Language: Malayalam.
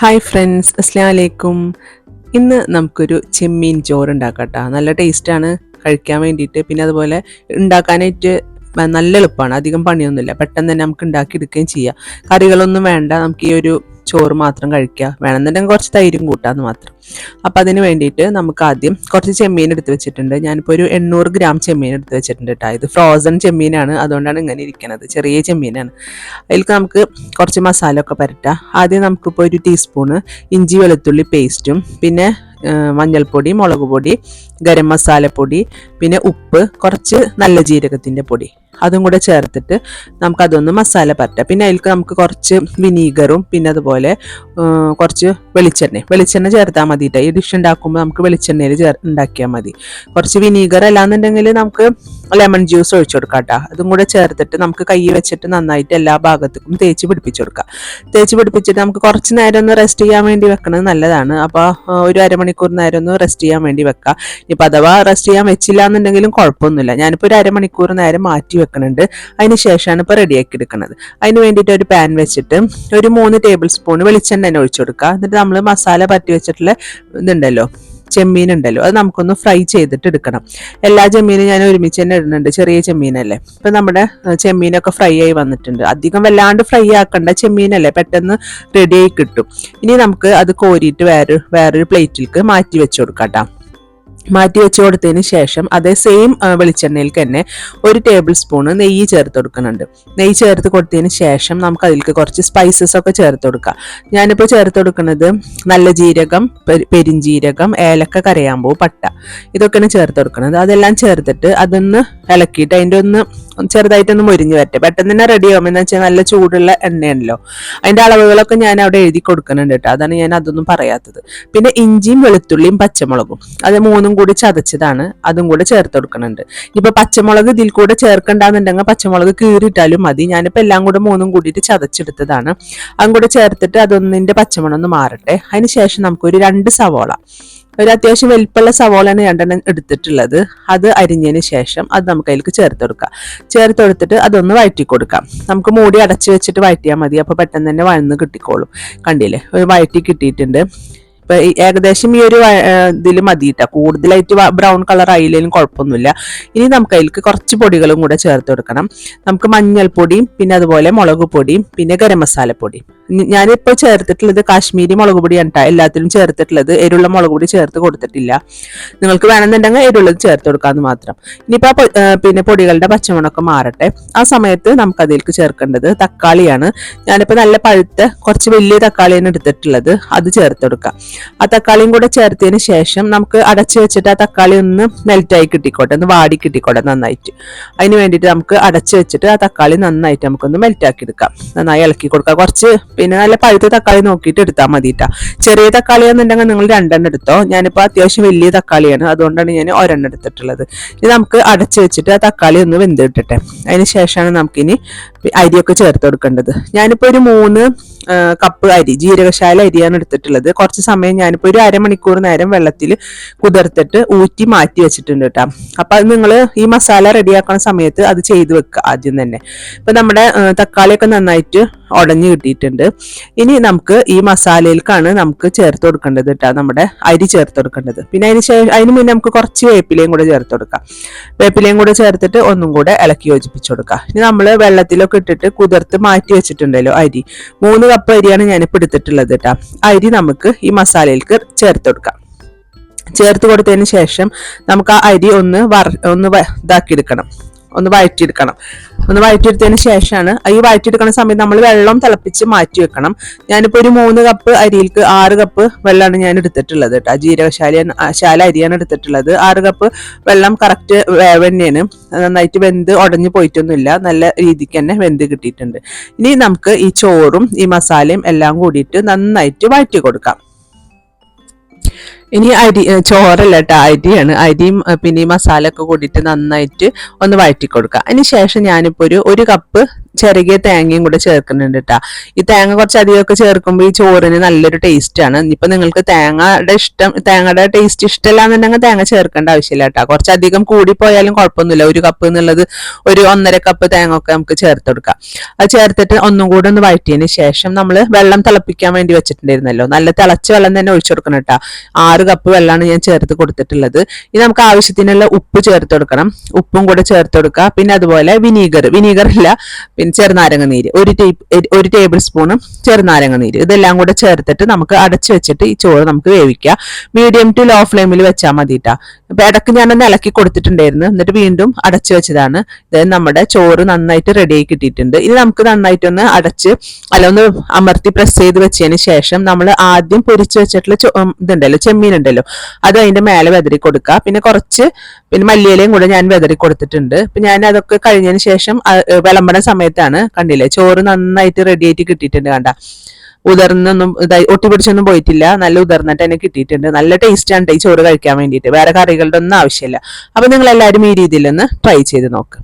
ഹായ് ഫ്രണ്ട്സ് അസ്ലാം വലൈക്കും ഇന്ന് നമുക്കൊരു ചെമ്മീൻ ചോറ് ഉണ്ടാക്കട്ടോ നല്ല ടേസ്റ്റാണ് കഴിക്കാൻ വേണ്ടിയിട്ട്. പിന്നെ അതുപോലെ ഉണ്ടാക്കാനായിട്ട് നല്ല എളുപ്പമാണ്. അധികം പണിയൊന്നുമില്ല. പെട്ടെന്ന് തന്നെ നമുക്ക് ഉണ്ടാക്കിയെടുക്കുകയും ചെയ്യാം. കറികളൊന്നും വേണ്ട. നമുക്ക് ഈ ഒരു ചോറ് മാത്രം കഴിക്കുക. വേണമെന്നുണ്ടെങ്കിൽ കുറച്ച് തൈരും കൂട്ടാന്ന് മാത്രം. അപ്പം അതിന് വേണ്ടിയിട്ട് നമുക്ക് ആദ്യം കുറച്ച് ചെമ്മീൻ എടുത്ത് വെച്ചിട്ടുണ്ട്. ഞാനിപ്പോൾ ഒരു എണ്ണൂറ് ഗ്രാം ചെമ്മീൻ എടുത്ത് വെച്ചിട്ടുണ്ട് കേട്ടോ. ഇത് ഫ്രോസൺ ചെമ്മീനാണ്. അതുകൊണ്ടാണ് ഇങ്ങനെ ഇരിക്കുന്നത് ചെറിയ ചെമ്മീനാണ്. അതിലേക്ക് നമുക്ക് കുറച്ച് മസാല ഒക്കെ പരട്ടാം ആദ്യം നമുക്കിപ്പോൾ ഒരു ടീസ്പൂണ് ഇഞ്ചി വെളുത്തുള്ളി പേസ്റ്റും പിന്നെ മഞ്ഞൾപ്പൊടി മുളക് പൊടി ഗരം മസാലപ്പൊടി പിന്നെ ഉപ്പ് കുറച്ച് നല്ല ജീരകത്തിന്റെ പൊടി. അതും കൂടെ ചേർത്തിട്ട് നമുക്കതൊന്ന് മസാല പരട്ടാം പിന്നെ അതിൽക്ക് നമുക്ക് കുറച്ച് വിനീഗറും പിന്നെ അതുപോലെ കുറച്ച് വെളിച്ചെണ്ണ വെളിച്ചെണ്ണ ചേർത്താൽ മതി ഈ ഡിഷ് ഉണ്ടാക്കുമ്പോൾ നമുക്ക് വെളിച്ചെണ്ണയിൽ ചേർ ഉണ്ടാക്കിയാൽ മതി. കുറച്ച് വിനീഗർ അല്ലാന്നുണ്ടെങ്കിൽ നമുക്ക് ലെമൺ ജ്യൂസ് ഒഴിച്ചു കൊടുക്കാം കേട്ടോ അതും കൂടെ ചേർത്തിട്ട് നമുക്ക് കൈ വെച്ചിട്ട് നന്നായിട്ട് എല്ലാ ഭാഗത്തേക്കും തേച്ച് പിടിപ്പിച്ചു കൊടുക്കാം. തേച്ച് പിടിപ്പിച്ചിട്ട് നമുക്ക് കുറച്ച് നേരം ഒന്ന് റെസ്റ്റ് ചെയ്യാൻ വേണ്ടി വെക്കണത് നല്ലതാണ്. അപ്പോൾ ഒരു അരമണിക്കൂർ നേരം ഒന്ന് റെസ്റ്റ് ചെയ്യാൻ വേണ്ടി വെക്കാം. ഇപ്പം അഥവാ റെസ്റ്റ് ചെയ്യാൻ വെച്ചില്ല എന്നുണ്ടെങ്കിലും കുഴപ്പമൊന്നുമില്ല. ഞാനിപ്പോൾ ഒരു അരമണിക്കൂർ നേരം മാറ്റി വെക്കുന്നുണ്ട്. അതിന് ശേഷമാണ് ഇപ്പോൾ റെഡിയാക്കി എടുക്കുന്നത്. അതിന് വേണ്ടിയിട്ട് ഒരു പാൻ വെച്ചിട്ട് ഒരു മൂന്ന് ടേബിൾ സ്പൂൺ വെളിച്ചെണ്ണ തന്നെ ഒഴിച്ചു കൊടുക്കുക. എന്നിട്ട് നമ്മൾ മസാല പറ്റി വെച്ചിട്ടുള്ള ഇതുണ്ടല്ലോ ചെമ്മീൻ ഉണ്ടല്ലോ അത് നമുക്കൊന്ന് ഫ്രൈ ചെയ്തിട്ട് എടുക്കണം. എല്ലാ ചെമ്മീനും ഞാൻ ഒരുമിച്ച് തന്നെ ഇടുന്നുണ്ട് ചെറിയ ചെമ്മീനല്ലേ. ഇപ്പം നമ്മുടെ ചെമ്മീനൊക്കെ ഫ്രൈ ആയി വന്നിട്ടുണ്ട്. അധികം വല്ലാണ്ട് ഫ്രൈ ആക്കണ്ട ചെമ്മീനല്ലേ പെട്ടെന്ന് റെഡി ആയി കിട്ടും. ഇനി നമുക്ക് അത് കോരിയിട്ട് വേറെ വേറൊരു പ്ലേറ്റിലേക്ക് മാറ്റി വെച്ച് കൊടുക്കാം. മാറ്റി വെച്ച് കൊടുത്തതിന് ശേഷം അതേ സെയിം വെളിച്ചെണ്ണയിലേക്ക് തന്നെ ഒരു ടേബിൾ സ്പൂണ് നെയ്യ് ചേർത്ത് കൊടുക്കുന്നുണ്ട്. നെയ്യ് ചേർത്ത് കൊടുത്തതിന് ശേഷം നമുക്ക് അതിലേക്ക് കുറച്ച് സ്പൈസസ് ഒക്കെ ചേർത്ത് കൊടുക്കാം. ഞാനിപ്പോൾ ചേർത്ത് കൊടുക്കുന്നത് നല്ല ജീരകം പെരി- പെരിഞ്ജീരകം ഏലക്ക കരയാമ്പൂ പട്ട. ഇതൊക്കെയാണ് ചേർത്ത് കൊടുക്കുന്നത്. അതെല്ലാം ചേർത്തിട്ട് അതൊന്ന് ഇളക്കിയിട്ട് അതിന്റെ ഒന്ന് ചെറുതായിട്ടൊന്ന് മൊരിഞ്ഞ് വരട്ടെ. പെട്ടെന്ന് തന്നെ റെഡി എന്ന് വെച്ചാൽ നല്ല ചൂടുള്ള എണ്ണയാണല്ലോ. അതിന്റെ അളവുകളൊക്കെ ഞാൻ അവിടെ എഴുതി കൊടുക്കുന്നുണ്ട് കേട്ടോ. അതാണ് ഞാൻ അതൊന്നും പറയാത്തത്. പിന്നെ ഇഞ്ചിയും വെളുത്തുള്ളിയും പച്ചമുളകും. അത് മൂന്നും കൂടി ചതച്ചതാണ്. അതും കൂടെ ചേർത്ത് കൊടുക്കുന്നുണ്ട്. ഇപ്പൊ പച്ചമുളക് ഇതിൽ കൂടെ ചേർക്കണ്ടെന്നുണ്ടെങ്കിൽ പച്ചമുളക് കീറിയിട്ടാലും മതി. ഞാനിപ്പോൾ എല്ലാം കൂടെ മൂന്നും കൂടിയിട്ട് ചതച്ചെടുത്തതാണ്. അതും കൂടെ ചേർത്തിട്ട് അതൊന്നിന്റെ പച്ചമണം ഒന്ന് മാറട്ടെ. അതിന് ശേഷം നമുക്കൊരു രണ്ട് സവോള. ഒരു അത്യാവശ്യം വലിപ്പമുള്ള സവോളയാണ് രണ്ടെണ്ണം എടുത്തിട്ടുള്ളത്. അത് അരിഞ്ഞതിന് ശേഷം അത് നമുക്ക് അതിലേക്ക് ചേർത്ത് കൊടുക്കാം. ചേർത്ത് കൊടുത്തിട്ട് അതൊന്ന് വഴറ്റി കൊടുക്കാം. നമുക്ക് മൂടി അടച്ചു വെച്ചിട്ട് വഴറ്റിയാൽ മതി. അപ്പോൾ പെട്ടെന്ന് തന്നെ വഴന്ന് കിട്ടിക്കോളും. കണ്ടില്ലേ? ഒരു വഴറ്റി കിട്ടിയിട്ടുണ്ട്. ഏകദേശം ഈ ഒരു ഇതിൽ മതി കേട്ടോ കൂടുതലായിട്ട് ബ്രൗൺ കളർ ആയില്ലെങ്കിലും കുഴപ്പമൊന്നുമില്ല. ഇനി നമുക്ക് അതിലേക്ക് കുറച്ച് പൊടികളും കൂടെ ചേർത്ത് കൊടുക്കണം. നമുക്ക് മഞ്ഞൾപ്പൊടിയും പിന്നെ അതുപോലെ മുളക് പൊടിയും പിന്നെ ഗരം മസാലപ്പൊടിയും ഞാനിപ്പോൾ ചേർത്തിട്ടുള്ളത് കാശ്മീരി മുളക് പൊടിയാണ് കേട്ടോ എല്ലാത്തിലും ചേർത്തിട്ടുള്ളത്. എരുള്ള മുളക് പൊടി ചേർത്ത് കൊടുത്തിട്ടില്ല. നിങ്ങൾക്ക് വേണമെന്നുണ്ടെങ്കിൽ എരുള്ളത് ചേർത്ത് കൊടുക്കാമെന്ന് മാത്രം. ഇനിയിപ്പോൾ പിന്നെ പൊടികളുടെ പച്ചമണമൊക്കെ മാറട്ടെ. ആ സമയത്ത് നമുക്ക് അതിലേക്ക് ചേർക്കേണ്ടത് തക്കാളിയാണ്. ഞാനിപ്പോൾ നല്ല പഴുത്ത കുറച്ച് വലിയ തക്കാളിയാണ് എടുത്തിട്ടുള്ളത്. അത് ചേർത്ത് കൊടുക്കാം. ആ തക്കാളിയും കൂടെ ചേർത്തതിന് ശേഷം നമുക്ക് അടച്ചു വെച്ചിട്ട് ആ തക്കാളി ഒന്ന് മെൽറ്റായി കിട്ടിക്കോട്ടെ ഒന്ന് വാടി കിട്ടിക്കോട്ടെ നന്നായിട്ട്. അതിന് വേണ്ടിയിട്ട് നമുക്ക് അടച്ചു വെച്ചിട്ട് ആ തക്കാളി നന്നായിട്ട് നമുക്കൊന്ന് മെൽറ്റാക്കി എടുക്കാം. നന്നായി ഇളക്കി കൊടുക്കാം. കുറച്ച് പിന്നെ നല്ല പഴുത്ത തക്കാളി നോക്കിയിട്ട് എടുത്താൽ മതിട്ടാ. ചെറിയ തക്കാളി എന്നുണ്ടെങ്കിൽ നിങ്ങൾ രണ്ടെണ്ണം എടുത്തോ. ഞാനിപ്പോൾ അത്യാവശ്യം വലിയ തക്കാളിയാണ്. അതുകൊണ്ടാണ് ഞാൻ ഒരെണ്ണം എടുത്തിട്ടുള്ളത്. ഇനി നമുക്ക് അടച്ചു വെച്ചിട്ട് ആ തക്കാളി ഒന്ന് വെന്ത് കിട്ടട്ടെ. അതിന് ശേഷമാണ് നമുക്കിനി അരിയൊക്കെ ചേർത്ത് കൊടുക്കേണ്ടത്. ഞാനിപ്പോൾ ഒരു മൂന്ന് കപ്പ് അരി ജീരകശാല അരിയാണ് എടുത്തിട്ടുള്ളത്. കുറച്ച് സമയം ഞാനിപ്പോൾ ഒരു അരമണിക്കൂർ നേരം വെള്ളത്തിൽ കുതിർത്തിട്ട് ഊറ്റി മാറ്റി വെച്ചിട്ടുണ്ട് കേട്ടോ. അപ്പോൾ അത് നിങ്ങൾ ഈ മസാല റെഡിയാക്കുന്ന സമയത്ത് അത് ചെയ്ത് വെക്കുക ആദ്യം തന്നെ. ഇപ്പം നമ്മുടെ തക്കാളിയൊക്കെ നന്നായിട്ട് ഉടഞ്ഞു കിട്ടിയിട്ടുണ്ട്. ഇനി നമുക്ക് ഈ മസാലയിലേക്കാണ് നമുക്ക് ചേർത്ത് കൊടുക്കേണ്ടത് കേട്ടോ. നമ്മുടെ അരി ചേർത്ത് കൊടുക്കേണ്ടത്. പിന്നെ അതിന് ശേഷം അതിന് മുന്നേ നമുക്ക് കുറച്ച് വേപ്പിലയും കൂടെ ചേർത്ത് കൊടുക്കാം. വേപ്പിലയും കൂടെ ചേർത്തിട്ട് ഒന്നും കൂടെ ഇളക്കി യോജിപ്പിച്ചു കൊടുക്കുക ഇനി നമ്മൾ വെള്ളത്തിലൊക്കെ ഇട്ടിട്ട് കുതിർത്ത് മാറ്റി വെച്ചിട്ടുണ്ടല്ലോ അരി. മൂന്ന് കപ്പ് അരിയാണ് ഞാനിപ്പോൾ എടുത്തിട്ടുള്ളത് കേട്ടോ അരി നമുക്ക് ഈ മസാലയിലേക്ക് ചേർത്ത് കൊടുക്കാം. ചേർത്ത് കൊടുത്തതിന് ശേഷം നമുക്ക് ആ അരി ഒന്ന് വറ ഒന്ന് ഇതാക്കിയെടുക്കണം. ഒന്ന് വഴറ്റിയെടുക്കണം. ഒന്ന് വഴറ്റിയെടുത്തതിന് ശേഷമാണ്. ഈ വഴറ്റിയെടുക്കുന്ന സമയത്ത് നമ്മൾ വെള്ളം തിളപ്പിച്ച് മാറ്റി വെക്കണം. ഞാനിപ്പോൾ ഒരു മൂന്ന് കപ്പ് അരിയിൽക്ക് ആറ് കപ്പ് വെള്ളമാണ് ഞാൻ എടുത്തിട്ടുള്ളത് കേട്ടോ. ജീരകശാല ശാല അരിയാണ് എടുത്തിട്ടുള്ളത്. ആറ് കപ്പ് വെള്ളം കറക്റ്റ് വേവ് തന്നെയാണ് നന്നായിട്ട് വെന്ത് ഉടഞ്ഞു പോയിട്ടൊന്നുമില്ല. നല്ല രീതിക്ക് തന്നെ വെന്ത് കിട്ടിയിട്ടുണ്ട്. ഇനി നമുക്ക് ഈ ചോറും ഈ മസാലയും എല്ലാം കൂടിയിട്ട് നന്നായിട്ട് വഴറ്റി കൊടുക്കാം. ഇനി അരി ചോറല്ല കേട്ടോ അരിയാണ്. അരിയും പിന്നെ ഈ മസാല ഒക്കെ കൂടിയിട്ട് നന്നായിട്ട് ഒന്ന് വഴറ്റി കൊടുക്കുക അതിന് ശേഷം ഞാനിപ്പോൾ ഒരു ഒരു കപ്പ് ചെറുകിയ തേങ്ങയും കൂടെ ചേർക്കുന്നുണ്ട് കേട്ടോ ഈ തേങ്ങ കുറച്ച് അധികമൊക്കെ ചേർക്കുമ്പോൾ ഈ ചോറിന് നല്ലൊരു ടേസ്റ്റ് ആണ്. ഇനിയിപ്പോൾ നിങ്ങൾക്ക് തേങ്ങയുടെ ഇഷ്ടം തേങ്ങയുടെ ടേസ്റ്റ് ഇഷ്ടമല്ല എന്നുണ്ടെങ്കിൽ തേങ്ങ ചേർക്കേണ്ട ആവശ്യമില്ല കേട്ടോ കുറച്ചധികം കൂടിപ്പോയാലും കുഴപ്പമൊന്നുമില്ല. ഒരു കപ്പ് എന്നുള്ളത് ഒരു ഒന്നര കപ്പ് തേങ്ങ ഒക്കെ നമുക്ക് ചേർത്ത് കൊടുക്കാം. അത് ചേർത്തിട്ട് ഒന്നും കൂടെ ഒന്ന് വഴറ്റിയതിന് ശേഷം നമ്മൾ വെള്ളം തിളപ്പിക്കാൻ വേണ്ടി വെച്ചിട്ടുണ്ടായിരുന്നല്ലോ. നല്ല തിളച്ച വെള്ളം തന്നെ ഒഴിച്ചു കൊടുക്കണം കേട്ടോ ആറ് കപ്പ് വെള്ളമാണ് ഞാൻ ചേർത്ത് കൊടുത്തിട്ടുള്ളത്. ഇനി നമുക്ക് ആവശ്യത്തിനുള്ള ഉപ്പ് ചേർത്ത് കൊടുക്കണം. ഉപ്പും കൂടെ ചേർത്ത് കൊടുക്കുക. പിന്നെ അതുപോലെ വിനീഗർ വിനീഗർ ഇല്ല. പിന്നെ ചെറുനാരങ്ങ നീര്. ഒരു ഒരു ടേബിൾ സ്പൂണും ചെറുനാരങ്ങ നീര്. ഇതെല്ലാം കൂടെ ചേർത്തിട്ട് നമുക്ക് അടച്ചു വെച്ചിട്ട് ഈ ചോറ് നമുക്ക് വേവിക്കുക. മീഡിയം ടു ലോ ഫ്ലെയിമിൽ വെച്ചാൽ മതി കേട്ടോ അപ്പൊ ഇടയ്ക്ക് ഞാനൊന്ന് ഇളക്കി കൊടുത്തിട്ടുണ്ടായിരുന്നു. എന്നിട്ട് വീണ്ടും അടച്ചു വെച്ചതാണ്. ഇത് നമ്മുടെ ചോറ് നന്നായിട്ട് റെഡിയായി കിട്ടിയിട്ടുണ്ട്. ഇനി നമുക്ക് നന്നായിട്ടൊന്ന് അടച്ച് അല്ല ഒന്ന് അമർത്തി പ്രസ് ചെയ്ത് വെച്ചതിന് ശേഷം നമ്മൾ ആദ്യം പൊരിച്ചു വെച്ചിട്ടുള്ള ഇതുണ്ടല്ലോ ചെമ്മീൻ ഉണ്ടല്ലോ അത് അതിന്റെ മേലെ വെതറി കൊടുക്കുക പിന്നെ കുറച്ച് പിന്നെ മല്ലിയിലയും കൂടെ ഞാൻ വെതറി കൊടുത്തിട്ടുണ്ട്. ഇപ്പൊ ഞാൻ അതൊക്കെ കഴിഞ്ഞതിന് ശേഷം വിളമ്പണ സമയത്താണ് കണ്ടില്ലേ? ചോറ് നന്നായിട്ട് റെഡി ആയിട്ട് കിട്ടിയിട്ടുണ്ട് കണ്ട. ഉതിർന്നൊന്നും ഇതായി ഒട്ടി പിടിച്ചൊന്നും പോയിട്ടില്ല. നല്ല ഉതിർന്നിട്ട് തന്നെ കിട്ടിയിട്ടുണ്ട്. നല്ല ടേസ്റ്റാണ് ഈ ചോറ് കഴിക്കാൻ വേണ്ടിയിട്ട്. വേറെ കറികളുടെ ഒന്നും ആവശ്യമില്ല. അപ്പൊ നിങ്ങൾ എല്ലാവരും ഈ രീതിയിൽ ഒന്ന് ട്രൈ ചെയ്ത് നോക്ക്.